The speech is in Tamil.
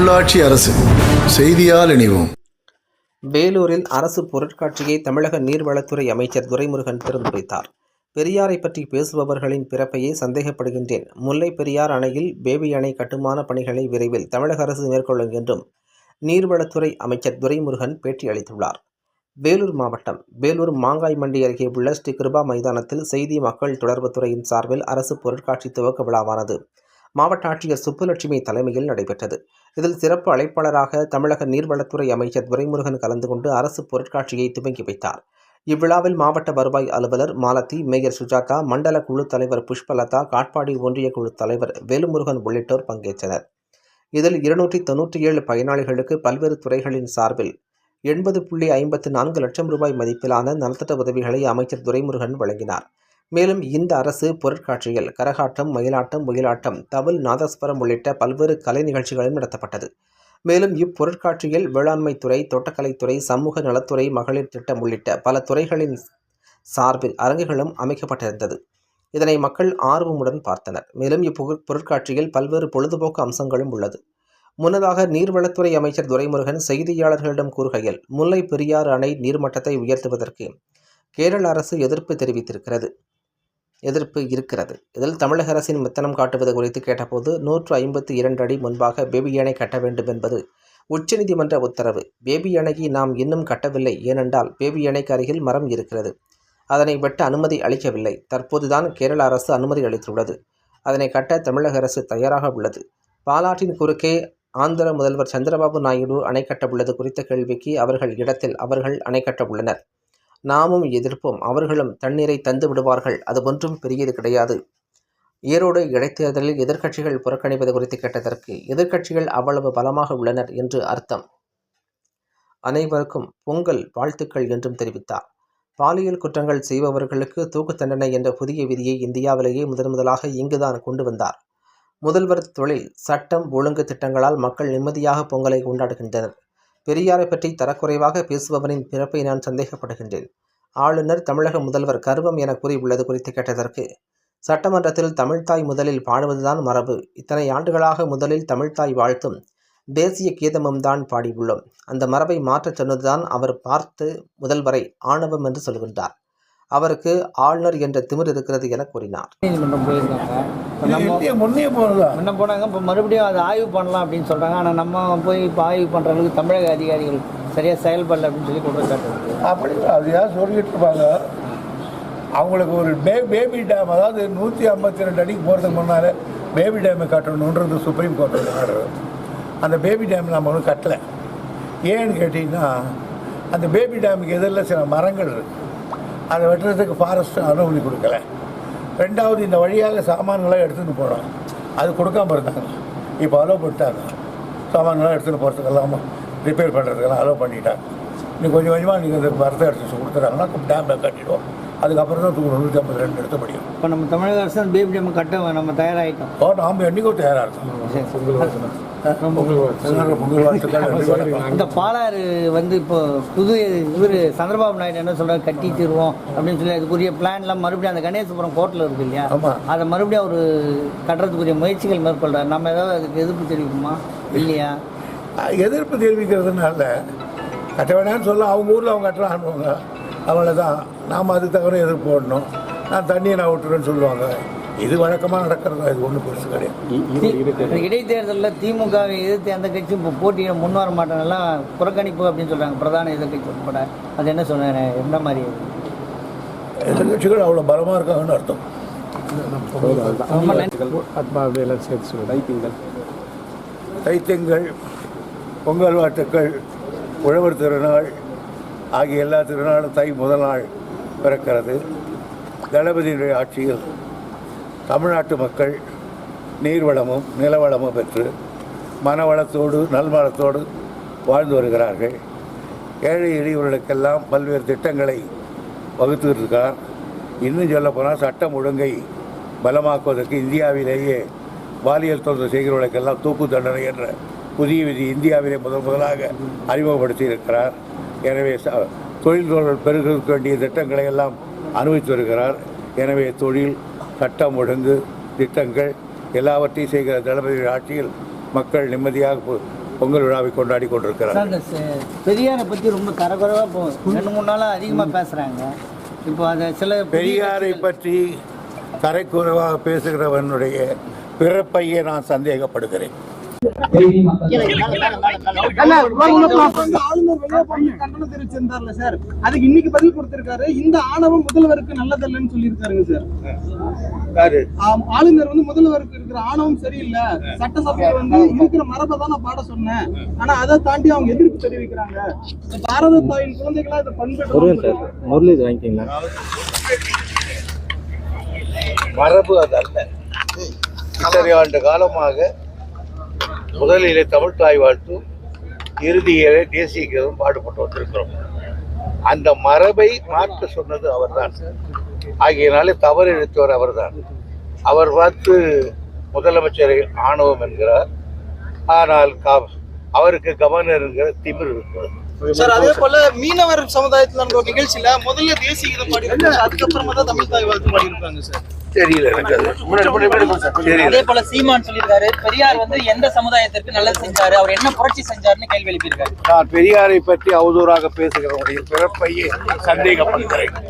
உள்ளாட்சி அரசு செய்தியால் இணைவோம். வேலூரில் அரசு பொருட்காட்சியை தமிழக நீர்வளத்துறை அமைச்சர் துரைமுருகன் திறந்துரைத்தார் பெரியாரை பற்றி பேசுபவர்களின் பிறப்பையே சந்தேகப்படுகின்றேன். முல்லை பெரியார் அணையில் பேபி அணை கட்டுமான பணிகளை விரைவில் தமிழக அரசு மேற்கொள்ளும் என்றும் நீர்வளத்துறை அமைச்சர் துரைமுருகன் பேட்டி அளித்துள்ளார். வேலூர் மாவட்டம் வேலூர் மாங்காய் மண்டி அருகே உள்ள ஸ்ரீ கிருபா மைதானத்தில் செய்தி மக்கள் தொடர்புத்துறையின் சார்பில் அரசு பொருட்காட்சி துவக்க விழாவானது. மாவட்ட ஆட்சியர் சுப்புலட்சுமி தலைமையில் நடைபெற்றது. இதில் சிறப்பு அழைப்பாளராக தமிழக நீர்வளத்துறை அமைச்சர் துரைமுருகன் கலந்து கொண்டு அரசு பொருட்காட்சியை துவங்கி வைத்தார். இவ்விழாவில் மாவட்ட வருவாய் அலுவலர் மாலத்தி மேயர் சுஜாதா மண்டல குழு தலைவர் புஷ்பலதா காட்பாடி ஒன்றிய குழு தலைவர் வேலுமுருகன் உள்ளிட்டோர் பங்கேற்றனர். இதில் இருநூற்றி தொன்னூற்றி ஏழு பயனாளிகளுக்கு பல்வேறு துறைகளின் சார்பில் எண்பது புள்ளி ஐம்பத்து நான்கு லட்சம் ரூபாய் மதிப்பிலான நலத்திட்ட உதவிகளை அமைச்சர் துரைமுருகன் வழங்கினார். மேலும் இந்த அரசு பொருட்காட்சியில் கரகாட்டம் மயிலாட்டம் ஒயிலாட்டம் தவில் நாதஸ்வரம் உள்ளிட்ட பல்வேறு கலை நிகழ்ச்சிகளும் நடத்தப்பட்டது. மேலும் இப்பொருட்காட்சியில் வேளாண்மைத்துறை தோட்டக்கலைத்துறை சமூக நலத்துறை மகளிர் திட்டம் உள்ளிட்ட பல துறைகளின் சார்பில் அரங்குகளும் அமைக்கப்பட்டிருந்தது. இதனை மக்கள் ஆர்வமுடன் பார்த்தனர். மேலும் இப்பொருட் பொருட்காட்சியில் பல்வேறு பொழுதுபோக்கு அம்சங்களும் உள்ளது. முன்னதாக நீர்வளத்துறை அமைச்சர் துரைமுருகன் செய்தியாளர்களிடம் கூறுகையில் முல்லை பெரியாறு அணை நீர்மட்டத்தை உயர்த்துவதற்கு கேரள அரசு எதிர்ப்பு தெரிவித்திருக்கிறது. எதிர்ப்பு இருக்கிறது. இதில் தமிழக அரசின் மெத்தனம் காட்டுவது குறித்து கேட்டபோது நூற்று ஐம்பத்தி இரண்டு அடி முன்பாக பேபி அணை கட்ட வேண்டும் என்பது உச்சநீதிமன்ற உத்தரவு. பேபி அணையை நாம் இன்னும் கட்டவில்லை. ஏனென்றால் பேபி அணைக்கு அருகில் மரம் இருக்கிறது. அதனை வெட்ட அனுமதி அளிக்கவில்லை. தற்போதுதான் கேரள அரசு அனுமதி அளித்துள்ளது. அதனை கட்ட தமிழக அரசு தயாராக உள்ளது. பாலாற்றின் குறுக்கே ஆந்திர முதல்வர் சந்திரபாபு நாயுடு அணை கட்ட உள்ளது குறித்த கேள்விக்கு அவர்கள் இடத்தில் அவர்கள் அணை கட்ட உள்ளனர் நாமும் எதிர்ப்போம். அவர்களும் தண்ணீரை தந்து விடுவார்கள். அது ஒன்றும் பெரியது கிடையாது. ஈரோடு இடைத்தேர்தலில் எதிர்க்கட்சிகள் புறக்கணிப்பது குறித்து கேட்டதற்கு எதிர்க்கட்சிகள் அவ்வளவு பலமாக உள்ளனர் என்று அர்த்தம். அனைவருக்கும் பொங்கல் வாழ்த்துக்கள் என்றும் தெரிவித்தார். பாலியல் குற்றங்கள் செய்பவர்களுக்கு தூக்கு தண்டனை என்ற புதிய விதியை இந்தியாவிலேயே முதன் முதலாக இங்குதான் கொண்டு வந்தார். முதல்வர் தொழில் சட்டம் ஒழுங்கு திட்டங்களால் மக்கள் நிம்மதியாக பொங்கலை கொண்டாடுகின்றனர். பெரியாரை பற்றி தரக்குறைவாக பேசுபவனின் பிறப்பை நான் சந்தேகப்படுகின்றேன். ஆளுநர் தமிழக முதல்வர் கர்வம் என கூறியுள்ளது குறித்து கேட்டதற்கு சட்டமன்றத்தில் தமிழ்தாய் முதலில் பாடுவதுதான் மரபு. இத்தனை ஆண்டுகளாக முதலில் தமிழ்தாய் வாழ்த்தும் தேசிய கீதமும் தான் பாடியுள்ளோம். அந்த மரபை மாற்றச் சொன்னதுதான் அவர் பார்த்து முதல்வரை ஆணவம் என்று சொல்கின்றார். அவருக்கு ஆளுநர் என்ற திமிர் இருக்கிறது என கூறினார். நீதிமன்றம் போயிருக்காங்க. முன்னே போனதா? முன்ன போனாங்க. இப்போ மறுபடியும் அதை ஆய்வு பண்ணலாம் அப்படின்னு சொல்கிறாங்க ஆனால் நம்ம போய் இப்போ ஆய்வு பண்ணுற அளவுக்கு தமிழக அதிகாரிகள் சரியாக செயல்படல அப்படின்னு சொல்லி குற்றச்சாட்டு அப்படி அது யார் சொல்லிட்டு இருப்பாங்க? அவங்களுக்கு ஒரு பே பேபி டேம் அதாவது நூற்றி ஐம்பத்தி ரெண்டு அடிக்கு போகிறதுக்கு முன்னால் பேபி டேமை கட்டணுன்றது சுப்ரீம் கோர்ட்டோட ஆர்டர் அந்த பேபி டேம் நம்ம ஒன்றும் கட்டலை. ஏன்னு கேட்டிங்கன்னா அந்த பேபி டேமுக்கு எதிரில் சில மரங்கள் இருக்கு. அதை வெட்டுறதுக்கு ஃபாரஸ்ட் அனுமதி கொடுக்கல. ரெண்டாவது இந்த வழியாக சாமான்களை எடுத்துகிட்டு போகிறோம் அது கொடுக்காம இருந்தாங்க. இப்போ அலோவ் பண்ணிட்டாங்க. சாமான்களாம் எடுத்துகிட்டு போகிறதுக்கெல்லாம் ரிப்பேர் பண்ணுறதுக்கெல்லாம் அலோவ் பண்ணிட்டாங்க. இன்னும் கொஞ்சம் கொஞ்சமாக நீங்கள் இந்த மரத்தை எடுத்து கொடுத்துட்டாங்கன்னா டேமில் கட்டிடுவோம். அதுக்கப்புறம் தான் நூற்றி ஐம்பது ரெண்டு எடுத்த முடியும் இப்போ நம்ம தமிழக அரசு பேபி டேம் கட்ட நம்ம தயாராகிட்டோம். ஓ நாம் என்றைக்கும் தயாராக இருக்கோம் பொங்கல் வாழ்த்துக்கள். இந்த பாலாறு வந்து இப்போ புது இவர் சந்திரபாபு நாயுடு என்ன சொல்றாரு? கட்டி தீருவோம் அப்படின்னு சொல்லி அதுக்குரிய பிளான்லாம் மறுபடியும் அந்த கணேசபுரம் கோர்ட்டில் இருக்கு இல்லையா? ஆமா. அதை மறுபடியும் அவர் கட்டுறதுக்குரிய முயற்சிகள் மேற்கொள்றாரு. நம்ம ஏதாவது அதுக்கு எதிர்ப்பு தெரிவிக்குமா? இல்லையா? எதிர்ப்பு தெரிவிக்கிறதுனால கட்ட வேணாம்னு சொல்ல அவங்க ஊரில் அவங்க கட்டலான்னுவாங்க அவ்வளோதான் நாம் அதுக்கு தவிர எதிர்ப்பு போடணும்? நான் தண்ணியை நான் விட்டுறேன்னு சொல்லுவாங்க. இது வழக்கமாக நடக்கிறதா? இது ஒன்றும் பெருசு கிடையாது. இடைத்தேர்தலில் திமுக வை எதிர்த்து எந்த கட்சியும் இப்போ போட்டியை முன் வர மாட்டோம் எல்லாம் புறக்கணிப்பு அப்படின்னு சொல்றாங்க பிரதான எதிர்கட்சி உட்பட. அது என்ன சொன்னேன் எந்த மாதிரி? எதிர்கட்சிகள் அவ்வளோ பலமாக இருக்காங்கன்னு அர்த்தம். ரொம்ப நன்றி தைத்தியங்கள் பொங்கல் வாழ்த்துக்கள் உழவர் திருநாள் ஆகிய எல்லா திருநாளும் தை முதல் நாள் பிறக்கிறது. தளபதியினுடைய ஆட்சியில் தமிழ்நாட்டு மக்கள் நீர்வளமும் நிலவளமும் பெற்று மனவளத்தோடு நல்வளத்தோடு வாழ்ந்து வருகிறார்கள். ஏழை எளியவர்களுக்கெல்லாம் பல்வேறு திட்டங்களை வகுத்துக்கிட்டு இருக்கார் இன்னும் சொல்லப் போனால் சட்டம் ஒழுங்கை பலமாக்குவதற்கு இந்தியாவிலேயே பாலியல் தொந்தரவு செய்கிறவர்களுக்கெல்லாம் தூக்கு தண்டனை என்ற புதிய விதி இந்தியாவிலே முதல் முதலாக அறிமுகப்படுத்தி இருக்கிறார் எனவே ச- தொழில் தொடர் பெருகிறதுக்கு வேண்டிய திட்டங்களை எல்லாம் அனுபவித்து வருகிறார். எனவே தொழில் சட்டம் ஒழுங்கு திட்டங்கள் எல்லாவற்றையும் செய்கிற தளபதி ஆட்சியில் மக்கள் நிம்மதியாக பொங்கல் விழாவை கொண்டாடி செ- பெரியாரை பற்றி ரொம்ப தரக்குறைவாக இப்போ ரெண்டு மூணு நாளாக அதிகமாக பேசுகிறாங்க இப்போ அதை சில பெரியாரை பற்றி தரைக்குறைவாக பேசுகிறவனுடைய பிறப்பையே நான் சந்தேகப்படுகிறேன். ஆளுநர் வெளியே போய் கண்டனம் தெரிவிச்சிருந்தார்ல சார் அதுக்கு இன்னைக்கு பதில் கொடுத்திருக்காரு. இந்த ஆணவம் முதல்வருக்கு நல்லதல்லன்னு சொல்லியிருக்காருங்க சார். ஆளுநர் வந்து முதல்வருக்கு இருக்கிற ஆணவம் சரியில்லை. சட்டசபையில வந்து இருக்கிற மரபை தான் நான் பாட சொன்னேன். ஆனா அதை தாண்டி அவங்க எதிர்ப்பு தெரிவிக்கிறாங்க. இந்த பாரத தாயின் குழந்தைகளா இதை பண்பெற்று முரளி வாங்கிக்கிங்களா மரபு அது அல்ல இத்தனை ஆண்டு காலமாக முதலிலே தமிழ் தாய் வாழ்த்து இறுதியிலே தேசிய கீதம் பாடுபட்டு வந்திருக்கிறோம். அந்த மரபை மாற்ற சொன்னது அவர்தான். ஆகியனாலே தவறு இழுத்தவர் அவர்தான். அவர் பார்த்து முதலமைச்சரை ஆணவம் என்கிறார். ஆனால் க- அவருக்கு கவர்னர் என்கிற திமிர் இருக்கிறது. சார் அதே போல மீனவர் சமுதாயத்தில் நடந்த நிகழ்ச்சியில முதல்ல தேசிய கீதம் பாடி அதுக்கப்புறமா தான் தமிழ் தாய் வாழ்த்து பாடி இருக்காங்க சார். தெரியல எனக்கு அது. தெரியல. அதே போல சீமான் சொல்லியிருக்காரு. பெரியார் வந்து எந்த சமுதாயத்திற்கு நல்லது செஞ்சாரு? அவர் என்ன புரட்சி செஞ்சாருன்னு கேள்வி எழுப்பியிருக்காரு. நான் பெரியாரை பற்றி அவதூறாக பேசுகிறவனுடைய பிறப்பையே சந்தேகப்படுகிறேன்